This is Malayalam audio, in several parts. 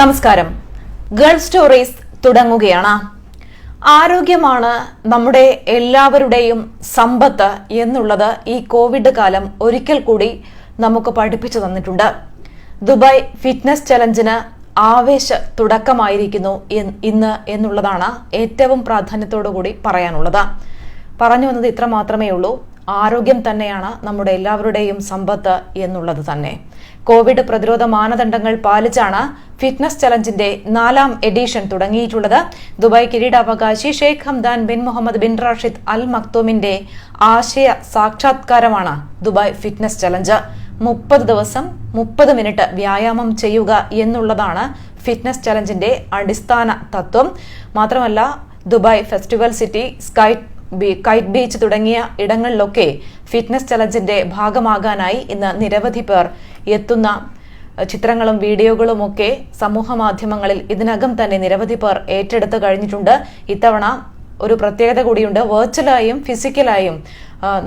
നമസ്കാരം. ഗേൾ സ്റ്റോറീസ് തുടങ്ങുകയാണ്. ആരോഗ്യമാണ് നമ്മുടെ എല്ലാവരുടെയും സമ്പത്ത് എന്നുള്ളത് ഈ കോവിഡ് കാലം ഒരിക്കൽ കൂടി നമുക്ക് പഠിപ്പിച്ചു തന്നിട്ടുണ്ട്. ദുബായ് ഫിറ്റ്നസ് ചലഞ്ചിന് ആവേശ തുടക്കമായിരിക്കുന്നു ഇന്ന് എന്നുള്ളതാണ് ഏറ്റവും പ്രാധാന്യത്തോടു കൂടി പറയാനുള്ളത്. പറഞ്ഞു വന്നത് ഇത്ര മാത്രമേ ഉള്ളൂ. ആരോഗ്യം തന്നെയാണ് നമ്മുടെ എല്ലാവരുടെയും സമ്പത്ത് എന്നുള്ളത് തന്നെ. കോവിഡ് പ്രതിരോധ മാനദണ്ഡങ്ങൾ പാലിച്ചാണ് ഫിറ്റ്നസ് ചലഞ്ചിന്റെ നാലാം എഡിഷൻ തുടങ്ങിയിട്ടുള്ളത്. ദുബായ് കിരീടാവകാശി Sheikh Hamdan bin Mohammed bin Rashid Al മക്തൂമിന്റെ ആശയ സാക്ഷാത്കാരമാണ് ദുബായ് ഫിറ്റ്നസ് ചലഞ്ച്. മുപ്പത് ദിവസം മുപ്പത് മിനിറ്റ് വ്യായാമം ചെയ്യുക എന്നുള്ളതാണ് ഫിറ്റ്നസ് ചലഞ്ചിന്റെ അടിസ്ഥാന തത്വം. മാത്രമല്ല Dubai festival city sky kite beach തുടങ്ങിയ ഇടങ്ങളിലൊക്കെ ഫിറ്റ്നസ് ചലഞ്ചിന്റെ ഭാഗമാകാനായി ഇന്ന് നിരവധി പേർ എത്തുന്ന ചിത്രങ്ങളും വീഡിയോകളും ഒക്കെ സമൂഹ മാധ്യമങ്ങളിൽ ഇതിനകം തന്നെ നിരവധി പേർ ഏറ്റെടുത്ത് കഴിഞ്ഞിട്ടുണ്ട്. ഇത്തവണ ഒരു പ്രത്യേകത കൂടിയുണ്ട്. വെർച്വലായും ഫിസിക്കലായും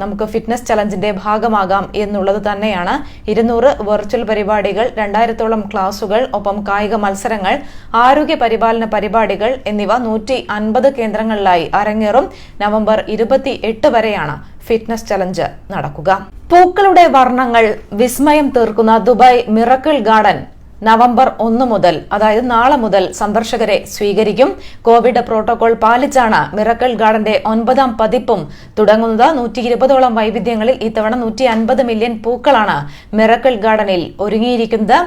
നമുക്ക് ഫിറ്റ്നസ് ചലഞ്ചിന്റെ ഭാഗമാകാം എന്നുള്ളത് തന്നെയാണ്. ഇരുന്നൂറ് വെർച്വൽ പരിപാടികൾ രണ്ടായിരത്തോളം ക്ലാസുകൾ ഒപ്പം കായിക മത്സരങ്ങൾ ആരോഗ്യ പരിപാലന പരിപാടികൾ എന്നിവ നൂറ്റി അൻപത് കേന്ദ്രങ്ങളിലായി അരങ്ങേറും. നവംബർ ഇരുപത്തി എട്ട് വരെയാണ് ഫിറ്റ്നസ് ചലഞ്ച് നടക്കുക. പൂക്കളുടെ വർണങ്ങൾ വിസ്മയം തീർക്കുന്ന ദുബായ് മിറക്കിൾ ഗാർഡൻ നവംബർ ഒന്ന് മുതൽ അതായത് നാളെ മുതൽ സന്ദർശകരെ സ്വീകരിക്കും. കോവിഡ് പ്രോട്ടോകോൾ പാലിച്ചാണ് മിറക്കൽ ഗാർഡന്റെ ഒൻപതാം പതിപ്പും തുടങ്ങുന്നത്. നൂറ്റി ഇരുപതോളം വൈവിധ്യങ്ങളിൽ ഇത്തവണ നൂറ്റി അൻപത് മില്യൺ പൂക്കളാണ് മിറക്കൽ ഗാർഡനിൽ ഒരുങ്ങിയിരിക്കുന്നത്.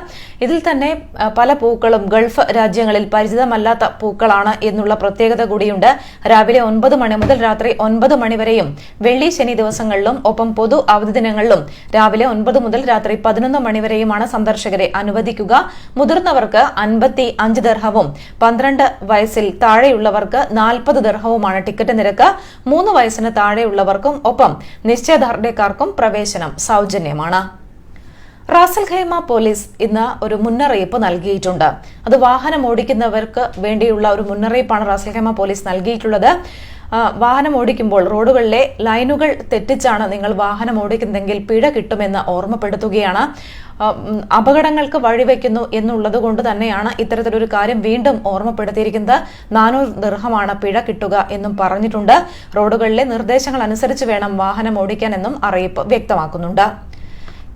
ഇതിൽ തന്നെ പല പൂക്കളും ഗൾഫ് രാജ്യങ്ങളിൽ പരിചിതമല്ലാത്ത പൂക്കളാണ് എന്നുള്ള പ്രത്യേകത കൂടിയുണ്ട്. രാവിലെ ഒൻപത് മണി മുതൽ രാത്രി ഒൻപത് മണി വരെയും വെള്ളി ശനി ദിവസങ്ങളിലും ഒപ്പം പൊതു അവധി ദിനങ്ങളിലും രാവിലെ ഒൻപത് മുതൽ രാത്രി പതിനൊന്ന് മണി വരെയുമാണ് സന്ദർശകരെ അനുവദിക്കുക. മുതിർന്നവർക്ക് അൻപത്തി അഞ്ച് ദർഹവും പന്ത്രണ്ട് വയസ്സിൽ താഴെയുള്ളവർക്ക് നാൽപ്പത് ദർഹവുമാണ് ടിക്കറ്റ് നിരക്ക്. മൂന്ന് വയസ്സിന് താഴെയുള്ളവർക്കും ഒപ്പം നിശ്ചയദാർഢ്യക്കാർക്കും പ്രവേശനം സൗജന്യമാണ്. റാസൽ ഖൈമ പോലീസ് ഇന്ന് ഒരു മുന്നറിയിപ്പ് നൽകിയിട്ടുണ്ട്. അത് വാഹനം ഓടിക്കുന്നവർക്ക് വേണ്ടിയുള്ള ഒരു മുന്നറിയിപ്പാണ് റാസൽ ഖൈമ പോലീസ് നൽകിയിട്ടുള്ളത്. വാഹനം ഓടിക്കുമ്പോൾ റോഡുകളിലെ ലൈനുകൾ തെറ്റിച്ചാണ് നിങ്ങൾ വാഹനം ഓടിക്കുന്നതെങ്കിൽ പിഴ കിട്ടുമെന്ന് ഓർമ്മപ്പെടുത്തുകയാണ്. അപകടങ്ങൾക്ക് വഴിവെക്കുന്നു എന്നുള്ളത് കൊണ്ട് തന്നെയാണ് ഇത്തരത്തിലൊരു കാര്യം വീണ്ടും ഓർമ്മപ്പെടുത്തിയിരിക്കുന്നത്. നാനൂറ് ദീർഘമാണ് പിഴ കിട്ടുക എന്നും പറഞ്ഞിട്ടുണ്ട്. റോഡുകളിലെ നിർദ്ദേശങ്ങൾ അനുസരിച്ച് വേണം വാഹനം ഓടിക്കാൻ എന്നും അറിയിപ്പ് വ്യക്തമാക്കുന്നുണ്ട്.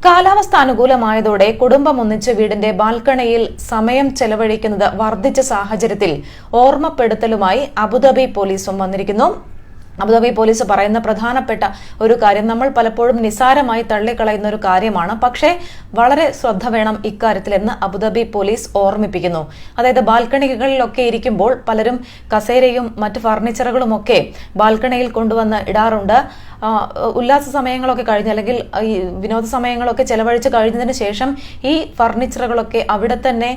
കാലാവസ്ഥ അനുകൂലമായതോടെ കുടുംബം ഒന്നിച്ച് വീടിന്റെ ബാൽക്കണിയിൽ സമയം ചെലവഴിക്കുന്നത് വർദ്ധിച്ച സാഹചര്യത്തിൽ ഓർമ്മപ്പെടുത്തലുമായി അബുദാബി പോലീസും വന്നിരിക്കുന്നു. അബുദാബി പോലീസ് പറയുന്ന പ്രധാനപ്പെട്ട ഒരു കാര്യം നമ്മൾ പലപ്പോഴും നിസാരമായി തള്ളിക്കളയുന്ന ഒരു കാര്യമാണ്. പക്ഷേ വളരെ ശ്രദ്ധ വേണം ഇക്കാര്യത്തിൽ എന്ന് അബുദാബി പോലീസ് ഓർമ്മിപ്പിക്കുന്നു. അതായത് ബാൽക്കണികളിലൊക്കെ ഇരിക്കുമ്പോൾ പലരും കസേരയും മറ്റ് ഫർണിച്ചറുകളും ഒക്കെ ബാൽക്കണിയിൽ കൊണ്ടുവന്ന് ഇടാറുണ്ട്. ഉല്ലാസ സമയങ്ങളൊക്കെ കഴിഞ്ഞ് അല്ലെങ്കിൽ ഈ വിനോദ സമയങ്ങളൊക്കെ ചെലവഴിച്ച് കഴിഞ്ഞതിന് ശേഷം ഈ ഫർണിച്ചറുകളൊക്കെ അവിടെ തന്നെ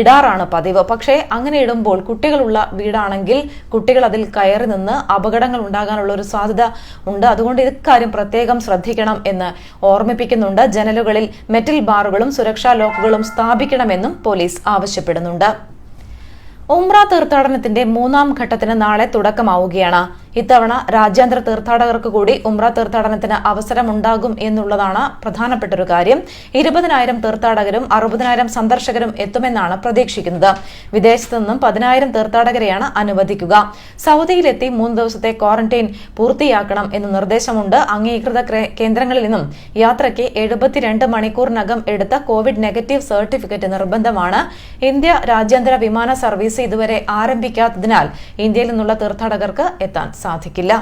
ഇടാറാണ് പതിവ്. പക്ഷേ അങ്ങനെ ഇടുമ്പോൾ കുട്ടികളുള്ള വീടാണെങ്കിൽ കുട്ടികൾ അതിൽ കയറി നിന്ന് അപകടങ്ങൾ ഉണ്ടാകാനുള്ള ഒരു സാധ്യത ഉണ്ട്. അതുകൊണ്ട് ഇക്കാര്യം പ്രത്യേകം ശ്രദ്ധിക്കണം എന്ന് ഓർമ്മിപ്പിക്കുന്നുണ്ട്. ജനലുകളിൽ മെറ്റൽ ബാറുകളും സുരക്ഷാ ലോക്കുകളും സ്ഥാപിക്കണമെന്നും പോലീസ് ആവശ്യപ്പെടുന്നുണ്ട്. ഉംറ തീർത്ഥാടനത്തിന്റെ മൂന്നാം ഘട്ടത്തിന് നാളെ തുടക്കമാവുകയാണ്. ഇത്തവണ രാജ്യാന്തര തീർത്ഥാടകർക്ക് കൂടി ഉംറ തീർത്ഥാടനത്തിന് അവസരമുണ്ടാകും എന്നുള്ളതാണ് പ്രധാനപ്പെട്ട ഒരു കാര്യം. ഇരുപതിനായിരം തീർത്ഥാടകരും അറുപതിനായിരം സന്ദർശകരും എത്തുമെന്നാണ് പ്രതീക്ഷിക്കുന്നത്. വിദേശത്തു നിന്നും പതിനായിരം തീർത്ഥാടകരെയാണ് അനുവദിക്കുക. സൗദിയിലെത്തി മൂന്ന് ദിവസത്തെ ക്വാറന്റൈൻ പൂർത്തിയാക്കണം എന്ന നിർദ്ദേശമുണ്ട്. അംഗീകൃത കേന്ദ്രങ്ങളിൽ നിന്നും യാത്രയ്ക്ക് എഴുപത്തിരണ്ട് മണിക്കൂറിനകം എടുത്ത കോവിഡ് നെഗറ്റീവ് സർട്ടിഫിക്കറ്റ് നിർബന്ധമാണ്. ഇന്ത്യ രാജ്യാന്തര വിമാന സർവീസ് ഇതുവരെ ആരംഭിക്കാത്തതിനാൽ ഇന്ത്യയിൽ നിന്നുള്ള തീർത്ഥാടകർക്ക് എത്താൻ സാധിക്കില്ല.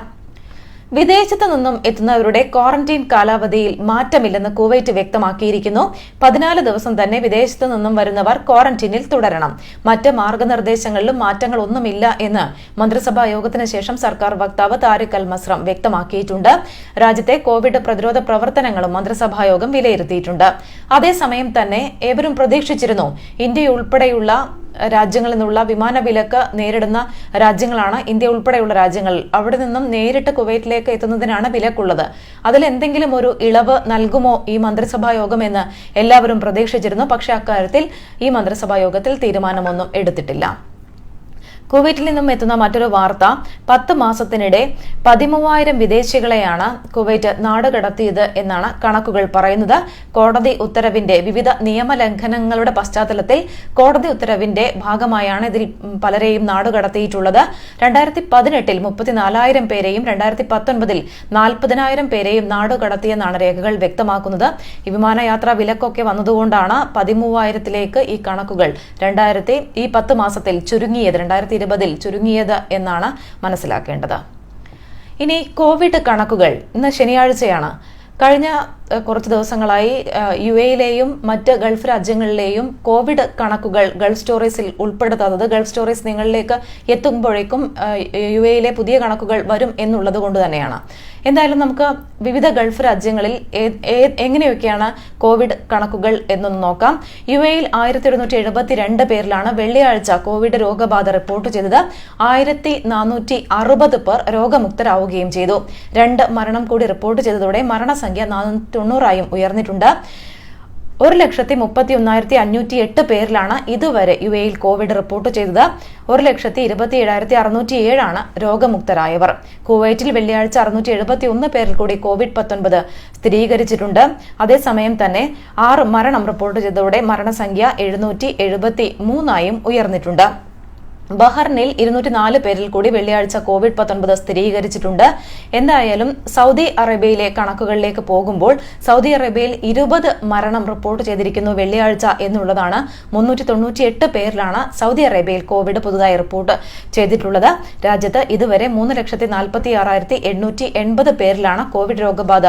വിദേശത്തു നിന്നും എത്തുന്നവരുടെ ക്വാറന്റൈൻ കാലാവധിയിൽ മാറ്റമില്ലെന്ന് കുവൈറ്റ് വ്യക്തമാക്കിയിരിക്കുന്നു. പതിനാല് ദിവസം തന്നെ വിദേശത്തു നിന്നും വരുന്നവർ ക്വാറന്റൈനിൽ തുടരണം. മറ്റ് മാർഗനിർദ്ദേശങ്ങളിലും മാറ്റങ്ങളൊന്നുമില്ല എന്ന് മന്ത്രിസഭാ യോഗത്തിന് ശേഷം സർക്കാർ വക്താവ് താരിഖ് അൽ മസ്രം വ്യക്തമാക്കിയിട്ടുണ്ട്. രാജ്യത്തെ കോവിഡ് പ്രതിരോധ പ്രവർത്തനങ്ങളും മന്ത്രിസഭാ യോഗം വിലയിരുത്തിയിട്ടുണ്ട്. അതേസമയം തന്നെ ഏവരും പ്രതീക്ഷിച്ചിരുന്നു ഇന്ത്യ ഉൾപ്പെടെയുള്ള രാജ്യങ്ങളിൽ നിന്നുള്ള വിമാന വിലക്ക് നേരിടുന്ന രാജ്യങ്ങളാണ് ഇന്ത്യ ഉൾപ്പെടെയുള്ള രാജ്യങ്ങൾ. അവിടെ നിന്നും നേരിട്ട് കുവൈറ്റിലേക്ക് എത്തുന്നതിനാണ് വിലക്കുള്ളത്. അതിൽ എന്തെങ്കിലും ഒരു ഇളവ് നൽകുമോ ഈ മന്ത്രിസഭാ യോഗം എന്ന് എല്ലാവരും പ്രതീക്ഷിച്ചിരുന്നു. പക്ഷേ അക്കാര്യത്തിൽ ഈ മന്ത്രിസഭാ യോഗത്തിൽ തീരുമാനമൊന്നും എടുത്തിട്ടില്ല. കുവൈറ്റിൽ നിന്നും എത്തുന്ന മറ്റൊരു വാർത്ത പത്ത് മാസത്തിനിടെ പതിമൂവായിരം വിദേശികളെയാണ് കുവൈറ്റ് നാടുകടത്തിയത് എന്നാണ് കണക്കുകൾ പറയുന്നത്. കോടതി ഉത്തരവിന്റെ വിവിധ നിയമലംഘനങ്ങളുടെ പശ്ചാത്തലത്തിൽ കോടതി ഉത്തരവിന്റെ ഭാഗമായാണ് ഇതിൽ പലരെയും നാടുകടത്തിയിട്ടുള്ളത് രണ്ടായിരത്തി പതിനെട്ടിൽ മുപ്പത്തിനാലായിരം പേരെയും രണ്ടായിരത്തി പത്തൊൻപതിൽ നാൽപ്പതിനായിരം പേരെയും നാടുകടത്തിയെന്നാണ് രേഖകൾ വ്യക്തമാക്കുന്നത്. വിമാനയാത്രാ വിലക്കൊക്കെ വന്നതുകൊണ്ടാണ് പതിമൂവായിരത്തിലേക്ക് ഈ കണക്കുകൾ രണ്ടായിരത്തി ഈ പത്ത് മാസത്തിൽ ചുരുങ്ങിയത്. രണ്ടായിരത്തി ഇരുപതിൽ ചുരുങ്ങിയത് എന്നാണ് മനസ്സിലാക്കേണ്ടത്. ഇനി കോവിഡ് കണക്കുകൾ ഇന്ന് ശനിയാഴ്ചയാണ്. കഴിഞ്ഞ കുറച്ച് ദിവസങ്ങളായി യു എയിലെയും മറ്റ് ഗൾഫ് രാജ്യങ്ങളിലെയും കോവിഡ് കണക്കുകൾ ഗൾഫ് സ്റ്റോറീസിൽ ഉൾപ്പെടുത്താത്തത് ഗൾഫ് സ്റ്റോറീസ് നിങ്ങളിലേക്ക് എത്തുമ്പോഴേക്കും യു എയിലെ പുതിയ കണക്കുകൾ വരും എന്നുള്ളത് കൊണ്ട് തന്നെയാണ്. എന്തായാലും നമുക്ക് വിവിധ ഗൾഫ് രാജ്യങ്ങളിൽ എങ്ങനെയൊക്കെയാണ് കോവിഡ് കണക്കുകൾ എന്നൊന്ന് നോക്കാം. യു എയിൽ ആയിരത്തി ഒരുന്നൂറ്റി എഴുപത്തി രണ്ട് പേരിലാണ് വെള്ളിയാഴ്ച കോവിഡ് രോഗബാധ റിപ്പോർട്ട് ചെയ്തത്. ആയിരത്തി നാനൂറ്റി അറുപത് പേർ രോഗമുക്തരാവുകയും ചെയ്തു. രണ്ട് മരണം കൂടി റിപ്പോർട്ട് ചെയ്തതോടെ മരണസംഖ്യ നാനൂറ്റി തൊണ്ണൂറായും ഉയർന്നിട്ടുണ്ട്. ഒരു ലക്ഷത്തി മുപ്പത്തി ഒന്നായിരത്തി അഞ്ഞൂറ്റി എട്ട് പേരിലാണ് ഇതുവരെ യു എയിൽ കോവിഡ് റിപ്പോർട്ട് ചെയ്തത്. ഒരു ലക്ഷത്തി ഇരുപത്തി ഏഴായിരത്തി അറുന്നൂറ്റി ഏഴാണ് രോഗമുക്തരായവർ. കുവൈറ്റിൽ വെള്ളിയാഴ്ച അറുന്നൂറ്റി എഴുപത്തി ഒന്ന് പേരിൽ കൂടി കോവിഡ് പത്തൊൻപത് സ്ഥിരീകരിച്ചിട്ടുണ്ട്. അതേസമയം തന്നെ ആറ് മരണം റിപ്പോർട്ട് ചെയ്തതോടെ മരണസംഖ്യ എഴുന്നൂറ്റി എഴുപത്തി മൂന്നായും ഉയർന്നിട്ടുണ്ട്. ബഹറിനിൽ ഇരുന്നൂറ്റി നാല് പേരിൽ കൂടി വെള്ളിയാഴ്ച കോവിഡ് പത്തൊൻപത് സ്ഥിരീകരിച്ചിട്ടുണ്ട്. എന്തായാലും സൗദി അറേബ്യയിലെ കണക്കുകളിലേക്ക് പോകുമ്പോൾ സൗദി അറേബ്യയിൽ ഇരുപത് മരണം റിപ്പോർട്ട് ചെയ്തിരിക്കുന്നു വെള്ളിയാഴ്ച എന്നുള്ളതാണ്. മുന്നൂറ്റി തൊണ്ണൂറ്റിയെട്ട് പേരിലാണ് സൗദി അറേബ്യയിൽ കോവിഡ് പുതുതായി റിപ്പോർട്ട് ചെയ്തിട്ടുള്ളത്. രാജ്യത്ത് ഇതുവരെ മൂന്ന് ലക്ഷത്തി നാൽപ്പത്തി ആറായിരത്തി എണ്ണൂറ്റി എൺപത് പേരിലാണ് കോവിഡ് രോഗബാധ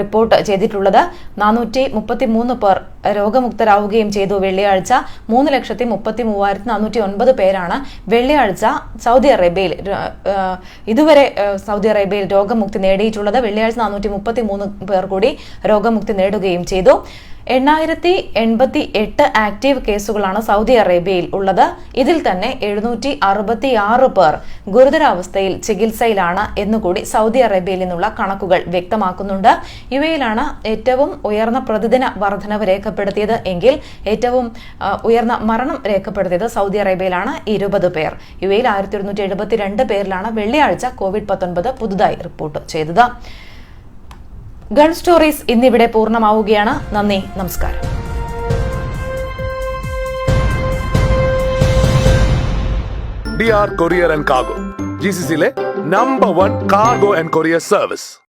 റിപ്പോർട്ട് ചെയ്തിട്ടുള്ളത്. നാനൂറ്റി മുപ്പത്തി മൂന്ന് പേർ രോഗമുക്തരാവുകയും ചെയ്തു വെള്ളിയാഴ്ച. മൂന്ന് ലക്ഷത്തി മുപ്പത്തി മൂവായിരത്തി നാനൂറ്റി ഒൻപത് പേരാണ് വെള്ളിയാഴ്ച സൗദി അറേബ്യയിൽ ഇതുവരെ സൗദി അറേബ്യയിൽ രോഗമുക്തി നേടിയിട്ടുള്ളത് വെള്ളിയാഴ്ച നാനൂറ്റി മുപ്പത്തി മൂന്ന് പേർ കൂടി രോഗമുക്തി നേടുകയും ചെയ്തു. എണ്ണായിരത്തി എൺപത്തി എട്ട് ആക്റ്റീവ് കേസുകളാണ് സൗദി അറേബ്യയിൽ ഉള്ളത്. ഇതിൽ തന്നെ എഴുന്നൂറ്റി അറുപത്തി ആറ് പേർ ഗുരുതരാവസ്ഥയിൽ ചികിത്സയിലാണ് എന്നുകൂടി സൗദി അറേബ്യയിൽ നിന്നുള്ള കണക്കുകൾ വ്യക്തമാക്കുന്നുണ്ട്. ഇവയിലാണ് ഏറ്റവും ഉയർന്ന പ്രതിദിന വർധനവ് രേഖപ്പെടുത്തിയത് എങ്കിൽ ഏറ്റവും ഉയർന്ന മരണം രേഖപ്പെടുത്തിയത് സൗദി അറേബ്യയിലാണ് ഇരുപത് പേർ. യു എയിൽ ആയിരത്തി ഒരുന്നൂറ്റി എഴുപത്തിരണ്ട് പേരിലാണ് വെള്ളിയാഴ്ച കോവിഡ് പത്തൊൻപത് പുതുതായി റിപ്പോർട്ട് ചെയ്തത്. ഗൺ സ്റ്റോറീസ് ഇന്നിവിടെ പൂർണമാവുകയാണ്. നന്ദി നമസ്കാരം. D R courier and cargo G C സിയിലെ number one cargo and courier service